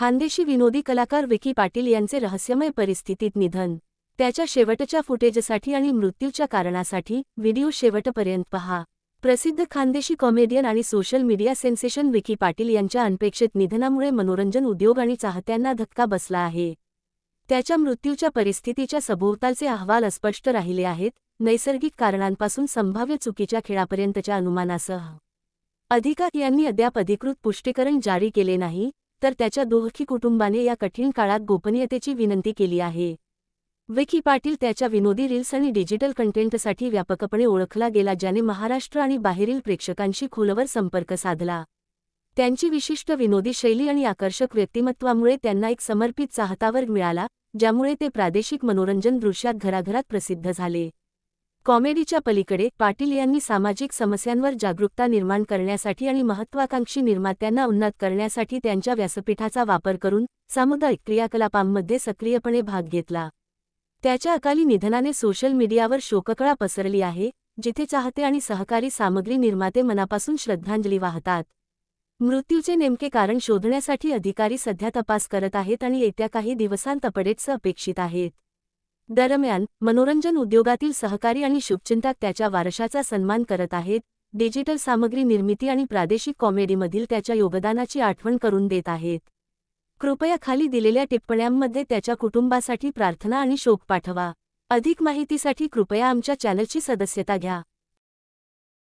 खानदेशी विनोदी कलाकार विकी पाटील यांचे रहस्यमय परिस्थितीत निधन. त्याच्या शेवटच्या फुटेजसाठी आणि मृत्यूच्या कारणासाठी व्हिडिओ शेवटपर्यंत पहा. प्रसिद्ध खानदेशी कॉमेडियन आणि social media sensation Vicky Patil यांच्या अनपेक्षित निधनामुळे मनोरंजन उद्योग आणि चाहत्यांना धक्का बसला आहे. त्याच्या मृत्यूच्या परिस्थितीच्या सभोवतालचे अहवाल अस्पष्ट राहिले आहेत नैसर्गिक कारणांपासून संभाव्य चुकीच्या खेळापर्यंतच्या अनुमानासह. अधिकार यांनी अद्याप अधिकृत पुष्टीकरण जारी केले नाही तर त्याच्या दोहखी कुटुंबाने या कठीण काळात गोपनीयतेची विनंती केली आहे. विकी पाटील त्याच्या विनोदी रील्स आणि डिजिटल कंटेंटसाठी व्यापकपणे ओळखला गेला ज्याने महाराष्ट्र आणि बाहेरील प्रेक्षकांशी खोलवर संपर्क साधला. त्यांची विशिष्ट विनोदी शैली आणि आकर्षक व्यक्तिमत्वामुळे त्यांना एक समर्पित चाहतावर्ग मिळाला ज्यामुळे ते प्रादेशिक मनोरंजन दृश्यात घराघरात प्रसिद्ध झाले. कॉमेडीच्या पलीकडे पाटील यांनी सामाजिक समस्यांवर जागरूकता निर्माण करण्यासाठी आणि महत्वाकांक्षी निर्मात्यांना उन्नत करण्यासाठी त्यांच्या व्यासपीठाचा वापर करून सामुदायिक क्रियाकलापांमध्ये सक्रियपणे भाग घेतला. त्याच्या अकाली निधनाने सोशल मीडियावर शोककळा पसरली आहे जिथे चाहते आणि सहकारी सामग्री निर्माते मनापासून श्रद्धांजली वाहतात. मृत्यूचे नेमके कारण शोधण्यासाठी अधिकारी सध्या तपास करत आहेत आणि येत्या काही दिवसांत अपडेट्स अपेक्षित आहेत. दरम्यान मनोरंजन उद्योगातील सहकारी आणि शुभचिंतक त्याच्या वारशाचा सन्मान करत आहेत डिजिटल सामग्री निर्मिती आणि प्रादेशिक कॉमेडीमधील त्याच्या योगदानाची आठवण करून देत आहेत. कृपया खाली दिलेल्या टिप्पण्यांमध्ये त्याच्या कुटुंबासाठी प्रार्थना आणि शोक पाठवा. अधिक माहितीसाठी कृपया आमच्या चॅनलची सदस्यता घ्या.